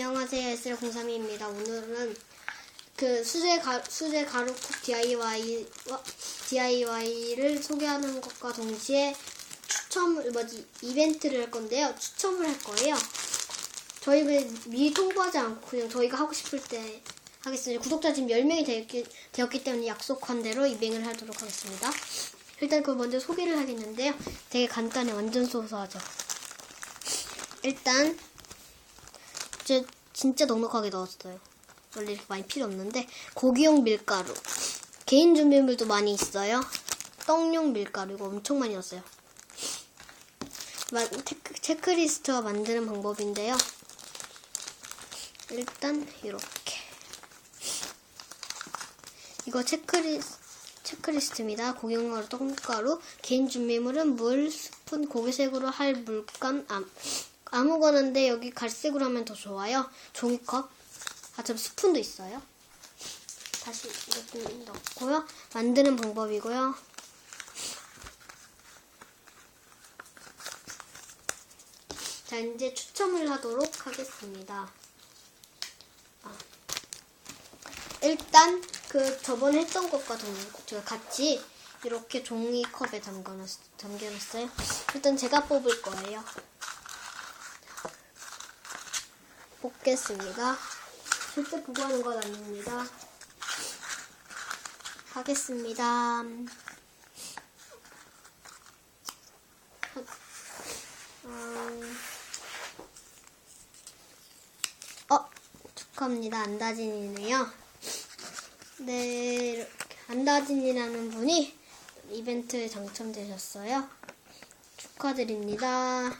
안녕하세요. SL03입니다. 오늘은 그 수제 가, 수제 가루컵 DIY, DIY를 소개하는 것과 동시에 추첨을, 뭐지, 이벤트를 할 건데요. 추첨을 할 거예요. 저희가 미리 통보하지 않고 그냥 저희가 하고 싶을 때 하겠습니다. 구독자 지금 10명이 되었기, 되었기 때문에 약속한 대로 이벤을 하도록 하겠습니다. 일단 그 먼저 소개를 하겠는데요. 되게 간단해. 완전 소소하죠. 일단 제 진짜 넉넉하게 넣었어요. 원래 이렇게 많이 필요 없는데 고기용 밀가루, 개인 준비물도 많이 있어요. 떡용 밀가루 이거 엄청 많이 넣었어요. 체크리스트와 만드는 방법인데요. 일단 이렇게 이거 체크리스 체크리스트입니다. 고기용가루, 떡가루, 개인 준비물은 물, 스푼, 고기색으로 할 물감, 암, 아무거나인데 여기 갈색으로 하면 더 좋아요. 종이컵. 아, 저 스푼도 있어요. 다시 이렇게 넣고요. 만드는 방법이고요. 자, 이제 추첨을 하도록 하겠습니다. 아. 일단 그 저번에 했던 것과 동- 제가 같이 이렇게 종이컵에 담겨놨, 담겨놨어요. 일단 제가 뽑을 거예요. 뽑겠습니다. 절대 보고 하는 건 아닙니다. 하겠습니다. 음, 어, 축하합니다. 안다진이네요. 네, 이렇게 안다진이라는 분이 이벤트에 당첨되셨어요. 축하드립니다.